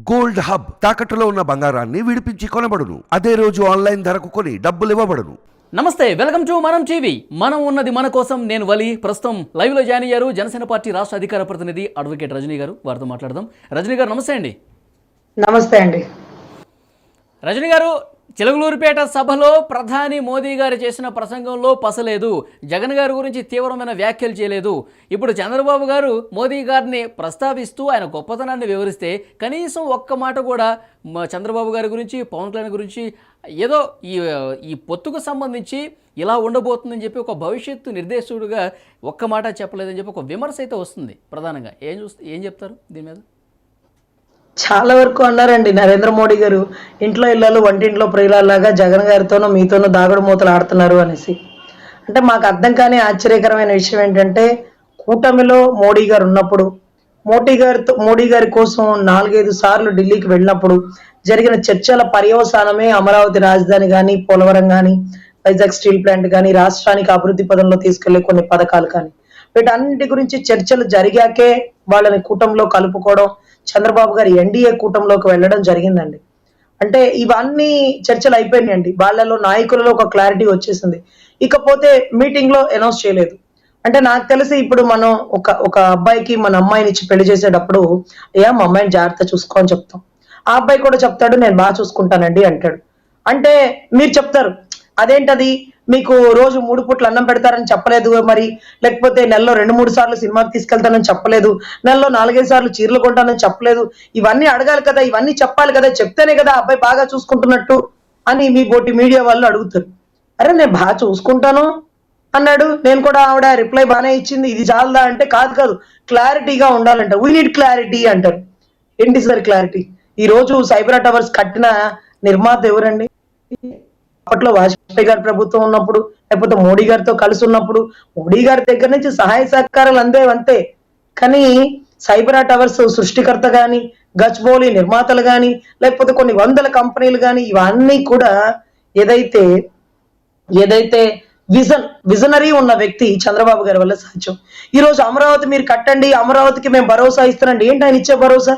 Gold hub తాకట్టులో ఉన్న బంగారాన్ని విడిపించి కొనబడును. అదే రోజు ఆన్లైన్ ధరకు కొని డబ్బులు ఇవ్వబడును. నమస్తే వెల్కమ్ టు మనం టీవీ. మనం ఉన్నది మన కోసం నేను వలి. ప్రస్తుతం లైవ్లో జాయిన్ అయ్యారు జనసేన పార్టీ రాష్ట్ర అధికార ప్రతినిధి అడ్వకేట్ రజనీ గారు. వారితో మాట్లాడదాం. రజనీ గారు నమస్తే అండి. నమస్తే అండి. రజని గారు చిలగలూరుపేట సభలో ప్రధాని మోదీ గారు చేసిన ప్రసంగంలో పసలేదు. జగన్ గారి గురించి తీవ్రమైన వ్యాఖ్యలు చేయలేదు. ఇప్పుడు చంద్రబాబు గారు మోదీ గారిని ప్రస్తావిస్తూ ఆయన గొప్పతనాన్ని వివరిస్తే కనీసం ఒక్క మాట కూడా చంద్రబాబు గారి గురించి పవన్ కళ్యాణ్ గురించి ఏదో ఈ ఈ పొత్తుకు సంబంధించి ఇలా ఉండబోతుందని చెప్పి ఒక భవిష్యత్తు నిర్దేశకుడుగా ఒక్క మాట చెప్పలేదని చెప్పి ఒక విమర్శ అయితే వస్తుంది ప్రధానంగా. ఏం చూస్తే ఏం చెప్తారు దీని మీద? చాలా వరకు అన్నారండి నరేంద్ర మోడీ గారు. ఇంట్లో ఇళ్ళలో వంటింట్లో ప్రియులలాగా జగన్ గారితోనూ మీతోనూ దాగుడు మూతలు ఆడుతున్నారు అనేసి. అంటే మాకు అర్థం కాని ఆశ్చర్యకరమైన విషయం ఏంటంటే కూటమిలో మోడీ గారు ఉన్నప్పుడు మోడీ గారితో మోడీ గారి కోసం నాలుగైదు సార్లు ఢిల్లీకి వెళ్ళినప్పుడు జరిగిన చర్చల పర్యవసానమే అమరావతి రాజధాని కానీ పోలవరం కానీ వైజాగ్ స్టీల్ ప్లాంట్ కానీ రాష్ట్రానికి అభివృద్ధి పదంలో తీసుకెళ్ళే కొన్ని పథకాలు కానీ. వీటన్నిటి గురించి చర్చలు జరిగాకే వాళ్ళని కూటమిలో కలుపుకోవడం చంద్రబాబు గారు ఎన్డీఏ కూటమిలోకి వెళ్ళడం జరిగిందండి. అంటే ఇవన్నీ చర్చలు అయిపోయినాయండి. వాళ్ళలో నాయకులలో ఒక క్లారిటీ వచ్చేసింది. ఇకపోతే మీటింగ్లో అనౌన్స్ చేయలేదు. అంటే నాకు తెలిసి ఇప్పుడు మనం ఒక ఒక అబ్బాయికి మన అమ్మాయిని ఇచ్చి పెళ్ళి చేసేటప్పుడు అయ్యా మా అమ్మాయిని జాగ్రత్త చూసుకో అని చెప్తాం. ఆ అబ్బాయి కూడా చెప్తాడు నేను బాగా చూసుకుంటానండి అంటాడు. అంటే మీరు చెప్తారు అదేంటది? మీకు రోజు మూడు పూట్లు అన్నం పెడతారని చెప్పలేదు మరి. లేకపోతే నెలలో రెండు మూడు సార్లు సినిమాకి తీసుకెళ్తానని చెప్పలేదు. నెలలో నాలుగైదు సార్లు చీరలు కొంటానని చెప్పలేదు. ఇవన్నీ అడగాలి కదా ఇవన్నీ చెప్పాలి కదా చెప్తేనే కదా అబ్బాయి బాగా చూసుకుంటున్నట్టు అని మీ బోటి మీడియా వాళ్ళు అడుగుతారు. అరే నేను బాగా చూసుకుంటాను అన్నాడు. నేను కూడా ఆవిడ రిప్లై బాగానే ఇచ్చింది. ఇది చాలదా అంటే కాదు కాదు క్లారిటీగా ఉండాలంట. వీ నీడ్ క్లారిటీ అంటారు. ఏంటి సార్ క్లారిటీ ఈ రోజు సైబర్ టవర్స్ కట్టిన నిర్మాత ఎవరండి? అప్పట్లో వాజ్పేయి గారి ప్రభుత్వం ఉన్నప్పుడు లేకపోతే మోడీ గారితో కలిసి ఉన్నప్పుడు మోడీ గారి దగ్గర నుంచి సహాయ సహకారాలు అందేవి అంతే. కానీ సైబర్ టవర్స్ సృష్టికర్త గాని గచ్బౌలి నిర్మాతలు గాని లేకపోతే కొన్ని వందల కంపెనీలు గాని ఇవన్నీ కూడా ఏదైతే ఏదైతే విజన్ విజనరీ ఉన్న వ్యక్తి చంద్రబాబు గారి వల్ల సాధ్యం. ఈ రోజు అమరావతి మీరు కట్టండి అమరావతికి మేము భరోసా ఇస్తానండి ఏంటి ఆయన ఇచ్చే భరోసా?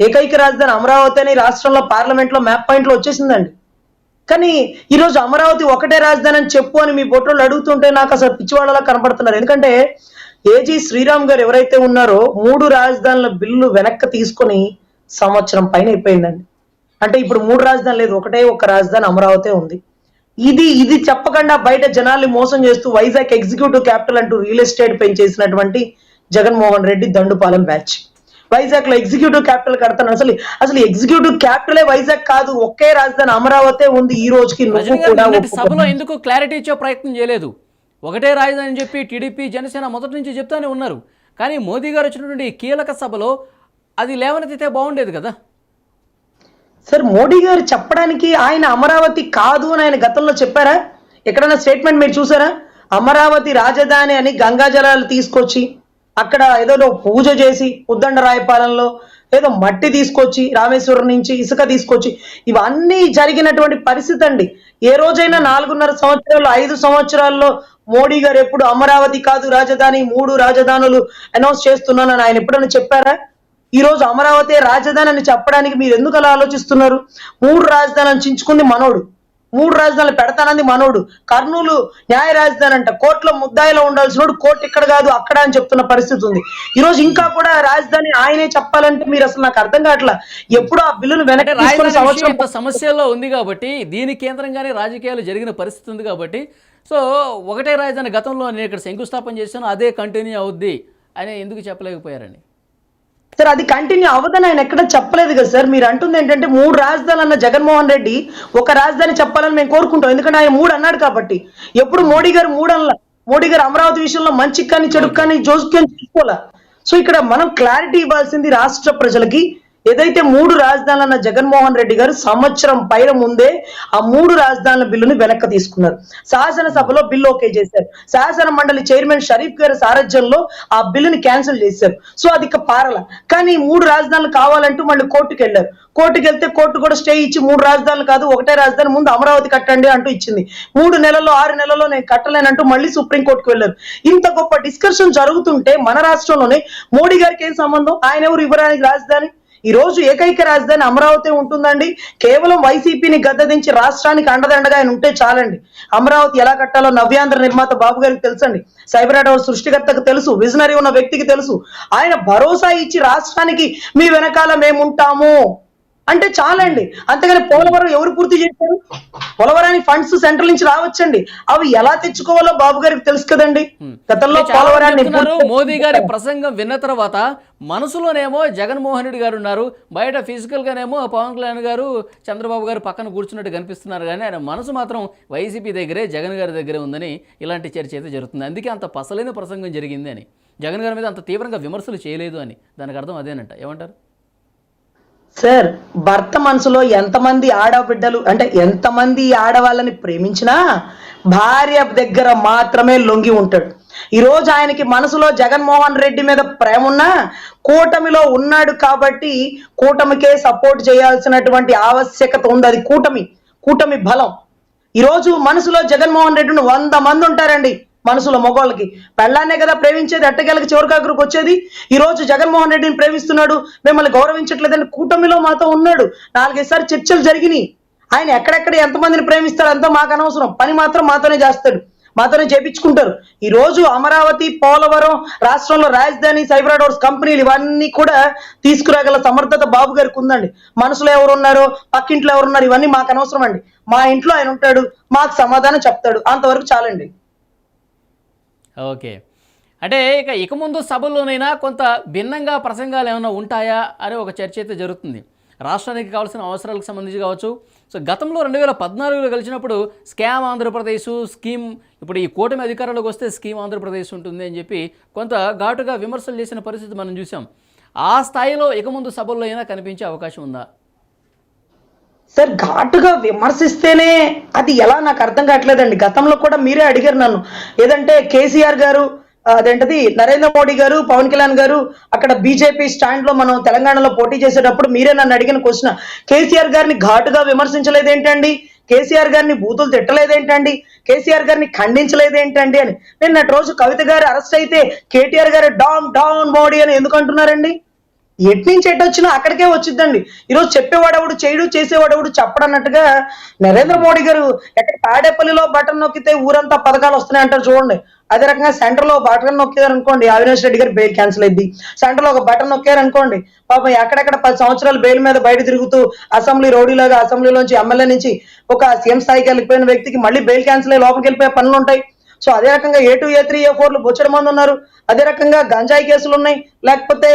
ఏకైక రాజధాని అమరావతి అని రాష్ట్రంలో పార్లమెంట్లో మ్యాప్ పాయింట్లో వచ్చేసిందండి. కానీ ఈ రోజు అమరావతి ఒకటే రాజధాని అని చెప్పు అని మీ బొట్టోళ్ళు అడుగుతుంటే నాకు అసలు పిచ్చివాళ్ళలా కనపడుతున్నారు. ఎందుకంటే ఏజీ శ్రీరామ్ గారు ఎవరైతే ఉన్నారో మూడు రాజధానుల బిల్లు వెనక్కి తీసుకొని సంవత్సరం పైన అయిపోయిందండి. అంటే ఇప్పుడు మూడు రాజధాని లేదు ఒకటే ఒక రాజధాని అమరావతి ఉంది. ఇది ఇది చెప్పకుండా బయట జనాల్ని మోసం చేస్తూ వైజాగ్ ఎగ్జిక్యూటివ్ క్యాపిటల్ అంటూ రియల్ ఎస్టేట్ పెంచేసినటువంటి జగన్మోహన్ రెడ్డి దండుపాలెం బ్యాచ్. వైజాగ్లో ఎగ్జిక్యూటివ్ క్యాపిటల్ కడతాను అసలు అసలు ఎగ్జిక్యూటివ్ క్యాపిటలే వైజాగ్ కాదు. ఒకే రాజధాని అమరావతి ఉంది ఈ రోజుకి. సభలో ఎందుకు క్లారిటీ ఇచ్చే ప్రయత్నం చేయలేదు? ఒకటే రాజధాని అని చెప్పి టీడీపీ జనసేన మొదటి నుంచి చెప్తానే ఉన్నారు. కానీ మోదీ గారు వచ్చినటువంటి కీలక సభలో అది లేవనెత్తితే బాగుండేది కదా. సార్ మోడీ గారు చెప్పడానికి ఆయన అమరావతి కాదు అని ఆయన గతంలో చెప్పారా? ఎక్కడైనా స్టేట్మెంట్ మీరు చూసారా? అమరావతి రాజధాని అని గంగా జలాలు తీసుకొచ్చి అక్కడ ఏదో పూజ చేసి ఉద్దండ రాయపాలెంలో ఏదో మట్టి తీసుకొచ్చి రామేశ్వరం నుంచి ఇసుక తీసుకొచ్చి ఇవన్నీ జరిగినటువంటి పరిస్థితి అండి. ఏ రోజైనా నాలుగున్నర సంవత్సరాలు ఐదు సంవత్సరాల్లో మోడీ గారు ఎప్పుడు అమరావతి కాదు రాజధాని మూడు రాజధానులు అనౌన్స్ చేస్తున్నానని ఆయన ఎప్పుడైనా చెప్పారా? ఈ రోజు అమరావతి రాజధాని అని చెప్పడానికి మీరు ఎందుకు అలా ఆలోచిస్తున్నారు? మూడు రాజధానులను చించుకుంది మనోడు. మూడు రాజధానులు పెడతానంది మనోడు. కర్నూలు న్యాయ రాజధాని అంట. కోర్టులో ముద్దాయిలో ఉండాల్సినోడు కోర్టు ఇక్కడ కాదు అక్కడ అని చెప్తున్న పరిస్థితి ఉంది. ఈ రోజు ఇంకా కూడా రాజధాని ఆయనే చెప్పాలంటే మీరు అసలు నాకు అర్థం కావట్లా? ఎప్పుడు ఆ బిల్లును ఇంత సమస్యల్లో ఉంది కాబట్టి దీని కేంద్రంగానే రాజకీయాలు జరిగిన పరిస్థితి ఉంది కాబట్టి సో ఒకటే రాజధాని గతంలో నేను ఇక్కడ శంకుస్థాపన చేశాను అదే కంటిన్యూ అవుద్ది అని ఎందుకు చెప్పలేకపోయారండి? సార్ అది కంటిన్యూ అవ్వదని ఆయన ఎక్కడ చెప్పలేదు కదా సార్. మీరు అంటుంది ఏంటంటే మూడు రాజధానులు అన్న జగన్మోహన్ రెడ్డి ఒక రాజధాని చెప్పాలని మేము కోరుకుంటాం. ఎందుకంటే ఆయన మూడు అన్నాడు కాబట్టి. ఎప్పుడు మోడీ గారు మూడు అనలా మోడీ గారు అమరావతి విషయంలో మంచి కానీ చెడు కానీ జోస్యం చేసుకోవాలా? సో ఇక్కడ మనం క్లారిటీ ఇవ్వాల్సింది రాష్ట్ర ప్రజలకి ఏదైతే మూడు రాజధానులు అన్న జగన్మోహన్ రెడ్డి గారు సంవత్సరం పైన ముందే ఆ మూడు రాజధానుల బిల్లును వెనక్కి తీసుకున్నారు. శాసనసభలో బిల్లు ఓకే చేశారు. శాసన మండలి చైర్మన్ షరీఫ్ గారి సారథ్యంలో ఆ బిల్లుని క్యాన్సిల్ చేశారు. సో అది ఇక పారల. కానీ మూడు రాజధానులు కావాలంటూ మళ్ళీ కోర్టుకు వెళ్ళారు. కోర్టుకు వెళ్తే కోర్టు కూడా స్టే ఇచ్చి మూడు రాజధానులు కాదు ఒకటే రాజధాని ముందు అమరావతి కట్టండి అంటూ ఇచ్చింది. మూడు నెలల్లో ఆరు నెలల్లో నేను కట్టలేనంటూ మళ్ళీ సుప్రీం కోర్టుకు వెళ్ళారు. ఇంత గొప్ప డిస్కషన్ జరుగుతుంటే మన రాష్ట్రంలోనే మోడీ గారికి ఏం సంబంధం? ఆయన ఎవరు? ఇవ్వడానికి రాజధాని? ఈ రోజు ఏకైక రాజధాని అమరావతి ఉంటుందండి. కేవలం వైసీపీని గద్దదించి రాష్ట్రానికి అండదండగా ఆయన ఉంటే చాలండి. అమరావతి ఎలా కట్టాలో నవ్యాంధ్ర నిర్మాత బాబు గారికి తెలుసండి. సైబర్ అటవర్ సృష్టికర్తకు తెలుసు విజనరీ ఉన్న వ్యక్తికి తెలుసు. ఆయన భరోసా ఇచ్చి రాష్ట్రానికి మీ వెనకాల మేము ఉంటాము అంటే చాలండి. అంతేగాని పోలవరం ఎవరు పూర్తి చేశారు? పోలవరానికి ఫండ్స్ సెంట్రల్ నుంచి రావచ్చండి. అవి ఎలా తెచ్చుకోవాలో బాబు గారికి తెలుసు కదండి. గతంలో పోలవరాన్ని మోదీ గారి ప్రసంగం విన్న తర్వాత మనసులోనేమో జగన్మోహన్ రెడ్డి గారు ఉన్నారు. బయట ఫిజికల్ గానేమో పవన్ కళ్యాణ్ గారు చంద్రబాబు గారు పక్కన కూర్చున్నట్టు కనిపిస్తున్నారు. కానీ ఆయన మనసు మాత్రం వైసీపీ దగ్గరే జగన్ గారి దగ్గరే ఉందని ఇలాంటి చర్చ అయితే జరుగుతుంది. అందుకే అంత పసలైన ప్రసంగం జరిగింది అని. జగన్ గారి మీద అంత తీవ్రంగా విమర్శలు చేయలేదు అని. దానికి అర్థం అదేనంట. ఏమంటారు? సార్ భర్త మనసులో ఎంతమంది ఆడబిడ్డలు అంటే ఎంతమంది ఆడవాళ్ళని ప్రేమించినా భార్య దగ్గర మాత్రమే లొంగి ఉంటాడు. ఈ రోజు ఆయనకి మనసులో జగన్మోహన్ రెడ్డి మీద ప్రేమ ఉన్నా కూటమిలో ఉన్నాడు కాబట్టి కూటమికే సపోర్ట్ చేయాల్సినటువంటి ఆవశ్యకత ఉంది. అది కూటమి కూటమి బలం. ఈ రోజు మనసులో జగన్మోహన్ రెడ్డిని వంద మంది ఉంటారండి. మనసులో మగవాళ్ళకి పెళ్ళాన్నే కదా ప్రేమించేది ఎట్టగెలకి చివరికాకరికి వచ్చేది? ఈ రోజు జగన్మోహన్ రెడ్డిని ప్రేమిస్తున్నాడు మిమ్మల్ని గౌరవించట్లేదని కూటమిలో మాతో ఉన్నాడు. నాలుగైదు చర్చలు జరిగినాయి. ఆయన ఎక్కడెక్కడ ఎంతమందిని ప్రేమిస్తాడు అంతా మాకు అనవసరం. పని మాత్రం మాతోనే చేస్తాడు. మాతోనే చేపించుకుంటారు. ఈ రోజు అమరావతి పోలవరం రాష్ట్రంలో రాజధాని సైబర్ డోర్స్ కంపెనీలు ఇవన్నీ కూడా తీసుకురాగల సమర్థత బాబు గారికి ఉందండి. మనసులో ఎవరున్నారో పక్కింట్లో ఎవరున్నారు ఇవన్నీ మాకు అనవసరం అండి మా ఇంట్లో ఆయన ఉంటాడు మాకు సమాధానం చెప్తాడు. అంతవరకు చాలండి. ఓకే. అంటే ఇక ఇక ముందు సభల్లోనైనా కొంత భిన్నంగా ప్రసంగాలు ఏమైనా ఉంటాయా అని ఒక చర్చ అయితే జరుగుతుంది. రాష్ట్రానికి కావాల్సిన అవసరాలకు సంబంధించి కావచ్చు. సో గతంలో రెండు వేల పద్నాలుగులో కలిసినప్పుడు స్కామ్ ఆంధ్రప్రదేశ్ స్కీమ్ ఇప్పుడు ఈ కూటమి అధికారంలోకి వస్తే స్కీమ్ ఆంధ్రప్రదేశ్ ఉంటుంది అని చెప్పి కొంత ఘాటుగా విమర్శలు చేసిన పరిస్థితి మనం చూసాం ఆ స్థాయిలో ఇక ముందు సభల్లో అయినా కనిపించే అవకాశం ఉందా? సార్ ఘాటుగా విమర్శిస్తేనే అది ఎలా నాకు అర్థం కావట్లేదండి. గతంలో కూడా మీరే అడిగారు నన్ను. ఏదంటే కేసీఆర్ గారు అదేంటది నరేంద్ర మోడీ గారు పవన్ కళ్యాణ్ గారు అక్కడ బీజేపీ స్టాండ్లో మనం తెలంగాణలో పోటీ చేసేటప్పుడు మీరే నన్ను అడిగిన క్వశ్చన్. కేసీఆర్ గారిని ఘాటుగా విమర్శించలేదేంటండి? కేసీఆర్ గారిని బూతులు తిట్టలేదేంటండి? కేసీఆర్ గారిని ఖండించలేదేంటండి అని. నిన్నటి రోజు కవిత గారు అరెస్ట్ అయితే కేటీఆర్ గారు డామ్ డౌన్ మోడీ అని ఎందుకు అంటున్నారండి? ఎట్నుంచి ఎటు వచ్చినా అక్కడికే వచ్చిందండి ఈరోజు చెప్పేవాడెవడు చేయడు చేసేవాడెవడు చెప్పడన్నట్టుగా నరేంద్ర మోడీ గారు ఎక్కడ తాడేపల్లిలో బటన్ నొక్కితే ఊరంతా పథకాలు వస్తున్నాయి అంటారు చూడండి. అదే రకంగా సెంటర్లో బటన్ నొక్కారు అనుకోండి అవినాష్ రెడ్డి గారు బెయిల్ క్యాన్సిల్ అయింది. సెంటర్లో ఒక బటన్ నొక్కారు అనుకోండి పాపం ఎక్కడెక్కడ పది సంవత్సరాలు బెయిల్ మీద బయట తిరుగుతూ అసెంబ్లీ రౌడీలాగా అసెంబ్లీలోంచి ఎమ్మెల్యే నుంచి ఒక సీఎం స్థాయికి వెళ్ళిపోయిన వ్యక్తికి మళ్ళీ బెయిల్ క్యాన్సిల్ అయ్యి లోపలికి వెళ్ళిపోయే పనులు ఉంటాయి. సో అదే రకంగా ఏ టూ ఏ త్రీ ఏ ఫోర్లు బొచ్చడి మంది ఉన్నారు. అదే రకంగా గంజాయి కేసులు ఉన్నాయి. లేకపోతే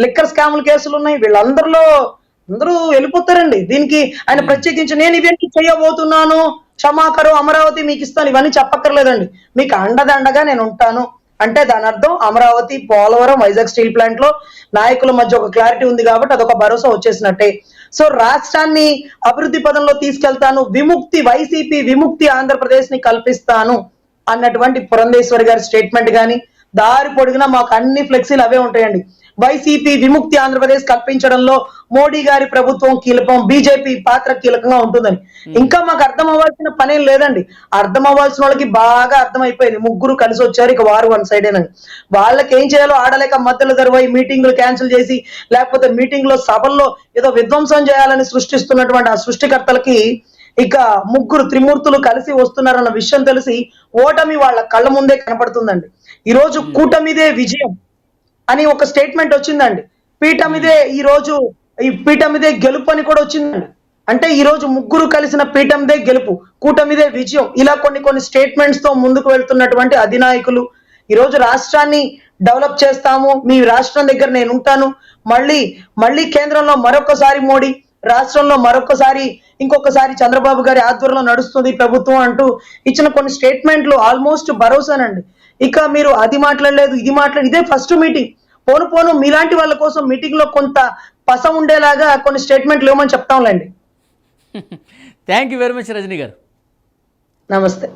లిక్కర్ స్కాముల కేసులు ఉన్నాయి. వీళ్ళందరిలో అందరూ వెళ్ళిపోతారండి. దీనికి ఆయన ప్రత్యేకించి నేను ఇవన్నీ చేయబోతున్నాను. క్షమాకరు అమరావతి మీకు ఇస్తాను. ఇవన్నీ చెప్పక్కర్లేదండి. మీకు అండదండగా నేను ఉంటాను. అంటే దాని అర్థం అమరావతి పోలవరం వైజాగ్ స్టీల్ ప్లాంట్లో నాయకుల మధ్య ఒక క్లారిటీ ఉంది కాబట్టి అదొక భరోసా వచ్చేసినట్టే. సో రాష్ట్రాన్ని అభివృద్ధి పదంలో తీసుకెళ్తాను. విముక్తి వైసీపీ విముక్తి ఆంధ్రప్రదేశ్ని కల్పిస్తాను. అన్నటువంటి పురంధేశ్వరి గారి స్టేట్మెంట్ కానీ దారి పొడిగినా మాకు అన్ని ఫ్లెక్సీలు అవే ఉంటాయండి. వైసీపీ విముక్తి ఆంధ్రప్రదేశ్ కల్పించడంలో మోడీ గారి ప్రభుత్వం కీలకం బీజేపీ పాత్ర కీలకంగా ఉంటుందని. ఇంకా మాకు అర్థం అవ్వాల్సిన పనేం లేదండి. అర్థం అవ్వాల్సిన వాళ్ళకి బాగా అర్థమైపోయింది. ముగ్గురు కలిసి వచ్చారు ఇక వారు వన్ సైడేనండి వాళ్ళకి ఏం చేయాలో ఆడలేక మధ్యలో గర్వై మీటింగ్లు క్యాన్సిల్ చేసి లేకపోతే మీటింగ్లో సభల్లో ఏదో విధ్వంసం చేయాలని సృష్టిస్తున్నటువంటి ఆ సృష్టికర్తలకి ఇక ముగ్గురు త్రిమూర్తులు కలిసి వస్తున్నారన్న విషయం తెలిసి ఓటమి వాళ్ళ కళ్ళ ముందే కనపడుతుందండి. ఈ రోజు కూటమిదే విజయం అని ఒక స్టేట్మెంట్ వచ్చిందండి. పీఠమిదే ఈ రోజు ఈ పీఠమిదే గెలుపు అని కూడా వచ్చిందండి. అంటే ఈ రోజు ముగ్గురు కలిసిన పీఠందే గెలుపు కూటమిదే విజయం ఇలా కొన్ని కొన్ని స్టేట్మెంట్స్తో ముందుకు వెళ్తున్నటువంటి అధినాయకులు. ఈ రోజు రాష్ట్రాన్ని డెవలప్ చేస్తాము మీ రాష్ట్రం దగ్గర నేను ఉంటాను మళ్ళీ మళ్ళీ కేంద్రంలో మరొకసారి మోడీ రాష్ట్రంలో మరొకసారి ఇంకొకసారి చంద్రబాబు గారి ఆధ్వర్యంలో నడుస్తుంది ప్రభుత్వం అంటూ ఇచ్చిన కొన్ని స్టేట్మెంట్లు ఆల్మోస్ట్ భరోసానండి. ఇక మీరు అది మాట్లాడలేదు ఇది మాట్లాడలేదు ఇదే ఫస్ట్ మీటింగ్. పోను పోను మీలాంటి వాళ్ళ కోసం మీటింగ్లో కొంత పస ఉండేలాగా కొన్ని స్టేట్మెంట్లు ఇవ్వమని చెప్తాంలేండి. Thank you very much Rajani garu. నమస్తే.